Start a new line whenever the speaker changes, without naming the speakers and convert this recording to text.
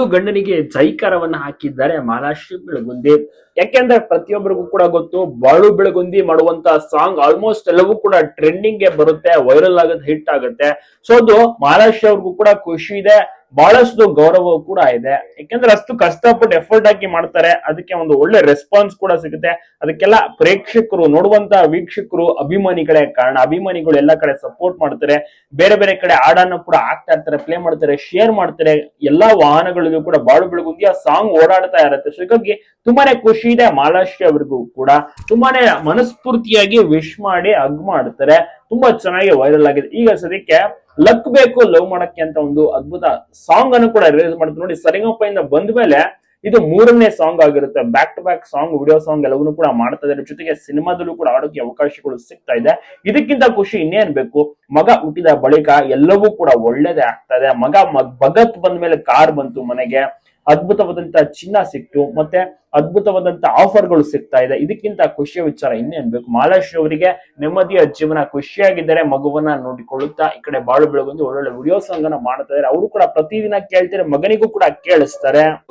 ಮುದ್ದು ಗಂಡನಿಗೆ ಜೈಕಾರವನ್ನ ಹಾಕಿದ್ದಾರೆ ಮಾಲಾಶ್ರೀ ಬೆಳಗುಂದಿ. ಯಾಕೆಂದ್ರೆ ಪ್ರತಿಯೊಬ್ಬರಿಗೂ ಕೂಡ ಗೊತ್ತು, ಬಾಳು ಬೆಳಗುಂದಿ ಮಾಡುವಂತ ಸಾಂಗ್ ಆಲ್ಮೋಸ್ಟ್ ಎಲ್ಲವೂ ಕೂಡ ಟ್ರೆಂಡಿಂಗ್ಗೆ ಬರುತ್ತೆ ವೈರಲ್ ಆಗುತ್ತೆ ಹಿಟ್ ಆಗುತ್ತೆ. ಸೊ ಅದು ಮಾಲಾಶ್ರೀ ಅವ್ರಿಗೂ ಕೂಡ ಖುಷಿ ಇದೆ. ಬಹಳಷ್ಟು ಗೌರವ ಕೂಡ ಇದೆ. ಯಾಕೆಂದ್ರೆ ಅಷ್ಟು ಕಷ್ಟಪಟ್ಟು ಎಫರ್ಟ್ ಹಾಕಿ ಮಾಡ್ತಾರೆ. ಅದಕ್ಕೆ ಒಂದು ಒಳ್ಳೆ ರೆಸ್ಪಾನ್ಸ್ ಕೂಡ ಸಿಗುತ್ತೆ. ಅದಕ್ಕೆಲ್ಲ ಪ್ರೇಕ್ಷಕರು, ನೋಡುವಂತ ವೀಕ್ಷಕರು ಅಭಿಮಾನಿಗಳೇ ಕಾರಣ. ಅಭಿಮಾನಿಗಳು ಎಲ್ಲ ಕಡೆ ಸಪೋರ್ಟ್ ಮಾಡ್ತಾರೆ. ಬೇರೆ ಬೇರೆ ಕಡೆ ಹಾಡನ್ನು ಕೂಡ ಹಾಕ್ತಾ ಇರ್ತಾರೆ ಪ್ಲೇ ಮಾಡ್ತಾರೆ ಶೇರ್ ಮಾಡ್ತಾರೆ. ಎಲ್ಲಾ ವಾಹನಗಳಿಗೂ ಕೂಡ ಬಾಳು ಬೆಳಗುಂದಿ ಆ ಸಾಂಗ್ ಓಡಾಡ್ತಾ ಇರುತ್ತೆ. ಸೊ ಹೀಗಾಗಿ ತುಂಬಾನೇ ಖುಷಿ ಇದೆ ಮಾಲಾಶ್ರೀ ಅವರಿಗೂ ಕೂಡ. ತುಂಬಾನೇ ಮನಸ್ಫೂರ್ತಿಯಾಗಿ ವಿಶ್ ಮಾಡಿ ಹಗ್ ಮಾಡ್ತಾರೆ. ತುಂಬಾ ಚೆನ್ನಾಗಿ ವೈರಲ್ ಆಗಿದೆ. ಈಗ ಸದ್ಯಕ್ಕೆ ಲಕ್ ಬೇಕು, ಲವ್ ಮಾಡಕ್ಕೆ ಅಂತ ಒಂದು ಅದ್ಭುತ ಸಾಂಗ್ ಅನ್ನು ಕೂಡ ರಿಲೀಸ್ ಮಾಡುತ್ತೆ ನೋಡಿ, ಸರಿಗಪ್ಪ ಇಂದ ಬಂದ ಮೇಲೆ ಇದು ಮೂರನೇ ಸಾಂಗ್ ಆಗಿರುತ್ತೆ. Back to back song video song ಎಲ್ಲವನ್ನೂ ಕೂಡ ಮಾಡ್ತಾ ಇದ್ದಾರೆ. ಜೊತೆಗೆ ಸಿನಿಮಾದಲ್ಲೂ ಕೂಡ ಆಡೋಕೆ ಅವಕಾಶಗಳು ಸಿಗ್ತಾ ಇದೆ. ಇದಕ್ಕಿಂತ ಖುಷಿ ಇನ್ನೇನ್ ಬೇಕು? ಮಗ ಹುಟ್ಟಿದ ಬಳಿಕ ಎಲ್ಲವೂ ಕೂಡ ಒಳ್ಳೇದೇ ಆಗ್ತಾ ಇದೆ. ಮಗ ಭಗತ್ ಬಂದ ಮೇಲೆ ಕಾರ್ ಬಂತು ಮನೆಗೆ. ಅದ್ಭುತವಾದಂತ ಚಿನ್ನ ಸಿಕ್ತು, ಮತ್ತೆ ಅದ್ಭುತವಾದಂತ ಆಫರ್ಗಳು ಸಿಗ್ತಾ ಇದೆ. ಇದಕ್ಕಿಂತ ಖುಷಿಯ ವಿಚಾರ ಇನ್ನೇನ್ ಬೇಕು ಅವರಿಗೆ ನೆಮ್ಮದಿಯ ಜೀವನ, ಖುಷಿಯಾಗಿದ್ದಾರೆ ಮಗುವನ್ನ ನೋಡಿಕೊಳ್ಳುತ್ತಾ ಈ ಕಡೆ ಬಾಳು ಬೆಳಗೊಂದು ಒಳ್ಳೊಳ್ಳೆ ವಿಡಿಯೋ ಸಾಂಗ್ ಅನ್ನ ಮಾಡ್ತಾ ಇದ್ದಾರೆ. ಅವರು ಕೂಡ ಪ್ರತಿದಿನ ಕೇಳ್ತಾರೆ, ಮಗನಿಗೂ ಕೂಡ ಕೇಳಿಸ್ತಾರೆ.